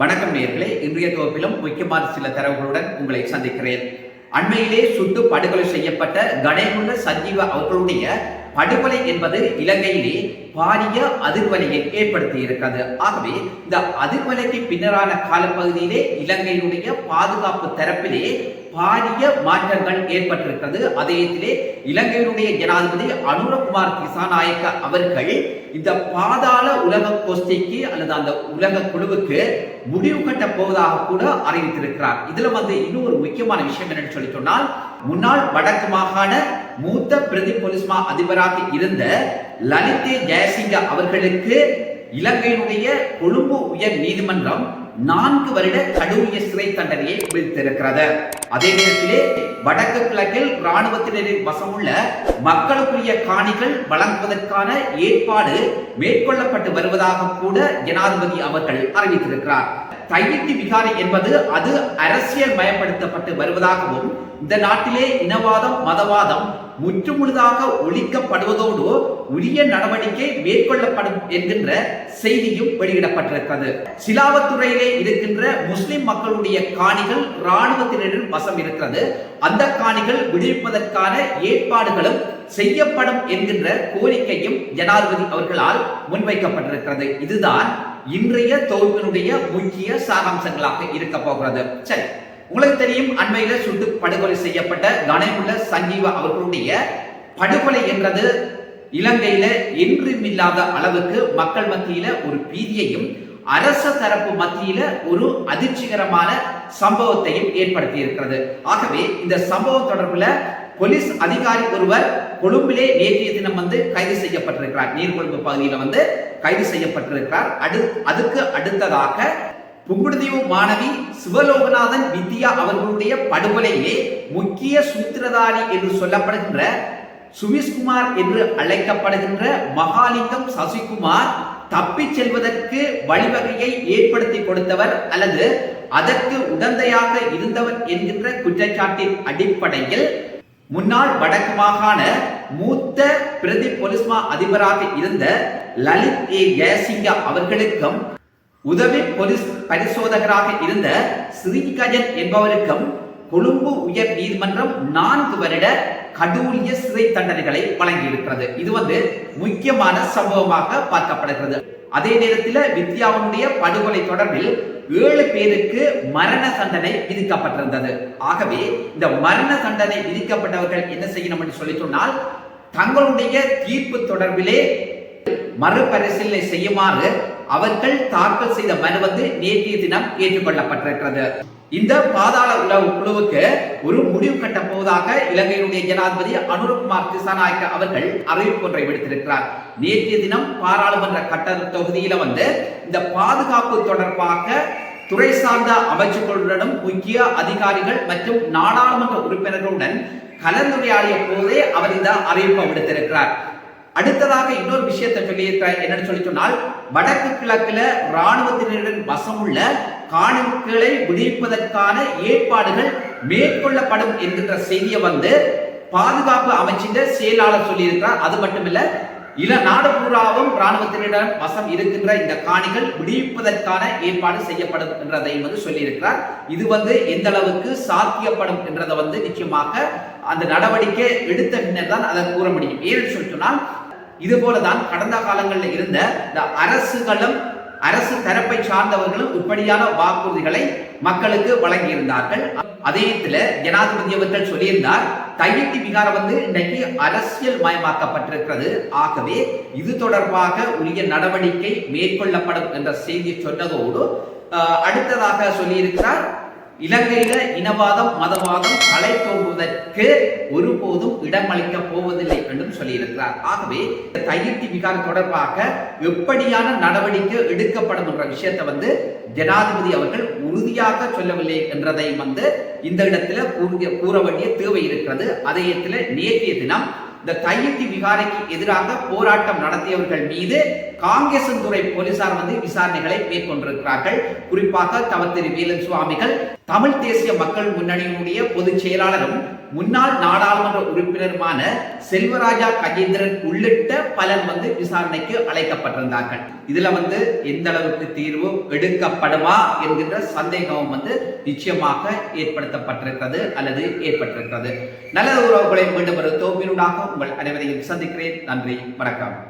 வணக்கம் நேர்களே. இன்றைய தொகுப்பிலும் முக்கியமான சில தரவுகளுடன் உங்களை சந்திக்கிறேன். அண்மையிலே சுட்டு படுகொலை செய்யப்பட்ட கணேகுண்ட சஞ்சீவ அவர்களுடைய படுகொலை என்பது இலங்கையிலே பாரிய அதிர்வலையை ஏற்படுத்தி இருக்கிறது ஆகவே இந்த அதிர்வலைக்கு பின்னரான காலப்பகுதியிலே இலங்கையினுடைய பாதுகாப்பு தரப்பிலே பாரிய மாற்றங்கள் ஏற்பட்டிருக்கிறது. அதயத்திலே இலங்கையினுடைய ஜனாதிபதி அனுரகுமார் திசாநாயக்க அவர்கள் இந்த பாதாள உலக கோஷ்டிக்கு அல்லது அந்த உலக குழுவுக்கு முடிவு கட்ட போவதாக கூட அறிவித்திருக்கிறார். இதுல வந்து இன்னும் ஒரு முக்கியமான விஷயம் என்னன்னு சொல்லி சொன்னால் முன்னாள் வடக்கு மாகாண மூத்த பிரதி பொலிஸ்மா அதிபராக இருந்த லலிதே ஜெயசிங்க அவர்களுக்கு இலங்கையினுடைய கொழும்பு உயர் நீதிமன்றம் நான்கு வருட கடுமைய சிறை தண்டனையை விதித்திருக்கிறது. அதே நேரத்திலே வடக்கு கிழக்கில் இராணுவத்தினரின் வசமுள்ள மக்களுக்குரிய காணிகள் வழங்குவதற்கான ஏற்பாடு மேற்கொள்ளப்பட்டு வருவதாக கூட ஜனாதிபதி அவர்கள் அறிவித்திருக்கிறார். தையிட்டி விகாரை என்பது அது அரசியல் மயப்படுத்தப்பட்டு வருவதாகவும் இந்த நாட்டிலே இனவாதம் மதவாதம் முற்றுமுழுதாக ஒழிக்கப்படுவதோடு உரிய நடவடிக்கை மேற்கொள்ளப்படும் என்கின்ற செய்தியும் வெளியிடப்பட்டிருக்கிறது. சிலாவத்துறையிலே இருக்கின்ற முஸ்லிம் மக்களுடைய காணிகள் இராணுவத்தினரின் வசம் இருக்கிறது. அந்த காணிகள் விடுவிப்பதற்கான ஏற்பாடுகளும் செய்யப்படும் என்கின்ற கோரிக்கையும் ஜனாதிபதி அவர்களால் முன்வைக்கப்பட்டிருக்கிறது. இதுதான் இன்றைய தொகுப்பினுடைய முக்கிய சாராம்சங்களாக இருக்க போகிறது. சரி. உங்களுக்கு தெரியும் அண்மையில சுட்டு படுகொலை செய்யப்பட்ட கணேமுள்ள சஞ்சீவ அவர்களுடைய படுகொலை என்றது இலங்கையில என்றுமில்லாத அளவுக்கு மக்கள் மத்தியில ஒரு பீதியையும் அரச தரப்பு மத்தியில ஒரு அதிர்ச்சிகரமான சம்பவத்தையும் ஏற்படுத்தி இருக்கிறது ஆகவே இந்த சம்பவம் தொடர்புல போலீஸ் அதிகாரி ஒருவர் கொழும்பிலே நேற்றைய தினம் வந்து கைது செய்யப்பட்டிருக்கிறார். நீர்கொழும்பு பகுதியில் வந்து கைது செய்யப்பட்டிருக்கிறார். அடு அதுக்கு அடுத்ததாக புங்குடுதீவு மாணவி சிவலோகநாதன் வித்யா அவர்களுடைய படுகொலையிலே முக்கிய சூத்திரதாரி என்று சொல்லப்படுகின்ற சுமிஷ்குமார் என்று அழைக்கப்படுகின்ற மகாலிங்கம் சசிகுமார் தப்பிச் செல்வதற்கு வழிவகையை ஏற்படுத்தி கொடுத்தவர் அல்லது அதற்கு உடந்தையாக இருந்தவர் என்கின்ற குற்றச்சாட்டின் அடிப்படையில் முன்னாள் வடக்கு மாகாண மூத்த பிரதி பொலிஸ்மா அதிபராக இருந்த லலித் ஏ. ஜெயசிங்க அவர்களுக்கும் உதவி போலீஸ் பரிசோதகராக இருந்த ஸ்ரீகஜன் என்பவருக்கும் கொழும்பு உயர் நீதிமன்றம் நான்கு வருட கடூரிய சிறை தண்டனைகளை வழங்கியிருக்கிறது. இது வந்து முக்கியமான சம்பவமாக பார்க்கப்படுகிறது. அதே நேரத்தில் வித்யாவுடைய படுகொலை தொடர்பில் ஏழு பேருக்கு மரண தண்டனை விதிக்கப்பட்டிருந்தது. ஆகவே இந்த மரண தண்டனை விதிக்கப்பட்டவர்கள் என்ன செய்யணும் என்று சொல்லி சொன்னால் தங்களுடைய தீர்ப்பு தொடர்பிலே மறுபரிசீலனை செய்யுமாறு அவர்கள் தாக்கல் செய்த மனு வந்து நேற்றைய தினம் ஏற்றுக்கொள்ளப்பட்டிருக்கிறது. இந்த பாதாள உளவு குழுவுக்கு ஒரு முடிவு கட்ட போவதாக இலங்கையினுடைய ஜனாதிபதி அனுரகுமார் திசாநாயக்க அவர்கள் அறிவிப்பு ஒன்றை விடுத்திருக்கிறார். நேற்றைய தினம் பாராளுமன்ற கட்ட தொகுதியில வந்து இந்த பாதுகாப்பு தொடர்பாக துறை சார்ந்த அமைச்சுக்களுடனும் முக்கிய அதிகாரிகள் மற்றும் நாடாளுமன்ற உறுப்பினர்களுடன் கலந்துரையாடிய போதே அவர் இந்த அறிவிப்பை விடுத்திருக்கிறார். அடுத்ததாக இன்னொரு விஷயத்தை சொல்லியிருக்கிறார். என்னன்னு சொல்லி சொன்னால் வடக்கு கிழக்குல இராணுவத்தினரின் வசமுள்ள காணிகளை விடுவிப்பதற்கான ஏற்பாடுகள் மேற்கொள்ளப்படும் என்கின்ற செய்தியை வந்து பாதுகாப்பு அமைச்சின் செயலாளர் சொல்லியிருக்கிறார். அது மட்டுமில்ல இள நாடு பூராவும் இராணுவத்தினரிடம் வசம் இருக்கின்ற இந்த காணிகள் விடுவிப்பதற்கான ஏற்பாடு செய்யப்படும் என்றதை வந்து சொல்லியிருக்கிறார். இது வந்து எந்த அளவுக்கு சாத்தியப்படும் என்றதை வந்து நிச்சயமாக அந்த நடவடிக்கை எடுத்த பின்னர் தான் அதை கூற முடியும். ஏன்னு சொல்லி சொன்னால் இது போலதான் கடந்த காலங்களில் இருந்த இந்த அரசுகளும் அரசு தரப்பை சார்ந்தவர்களும் இப்படியான வாக்குறுதிகளை மக்களுக்கு வழங்கியிருந்தார்கள். அதே இடத்துல ஜனாதிபதி அவர்கள் சொல்லியிருந்தார் தையட்டி விகாரம் வந்து இன்றைக்கு அரசியல் மயமாக்கப்பட்டிருக்கிறது. ஆகவே இது தொடர்பாக உரிய நடவடிக்கை மேற்கொள்ளப்படும் என்ற செய்தி சொன்னதோடு அடுத்ததாக சொல்லியிருக்கிறார் இலங்கையில இனவாதம் மதவாதம் தலை தோன்றுவதற்கு ஒருபோதும் இடமளிக்க போவதில்லை என்றும் சொல்லியிருக்கிறார். ஆகவே தையிட்டி விகாரம் தொடர்பாக எப்படியான நடவடிக்கை எடுக்கப்படும் என்ற விஷயத்தை வந்து ஜனாதிபதி அவர்கள் உறுதியாக சொல்லவில்லை என்றதை வந்து இந்த இடத்துல கூற வேண்டிய தேவை இருக்கிறது. அதே இடத்துல நேற்றைய தினம் இந்த தையத்தி விகாரைக்கு எதிராக போராட்டம் நடத்தியவர்கள் மீது காங்கேசன்துறை துறை போலீசார் வந்து விசாரணைகளை மேற்கொண்டிருக்கிறார்கள். குறிப்பாக தவத்திரு வேலன் சுவாமிகள் தமிழ் தேசிய மக்கள் முன்னணியினுடைய பொதுச் செயலாளரும் முன்னாள் நாடாளுமன்ற உறுப்பினருமான செல்வராஜா கஜேந்திரன் உள்ளிட்ட பலர் வந்து விசாரணைக்கு அழைக்கப்பட்டிருந்தார்கள். இதுல வந்து எந்த அளவுக்கு தீர்வு எடுக்கப்படுமா என்கின்ற சந்தேகம் வந்து நிச்சயமாக ஏற்படுத்தப்பட்டிருக்கிறது அல்லது ஏற்பட்டிருக்கிறது. நல்ல உறவுகளை மீண்டும் ஒரு தோப்பினூடாக உங்கள் அனைவரையும் சந்திக்கிறேன். நன்றி வணக்கம்.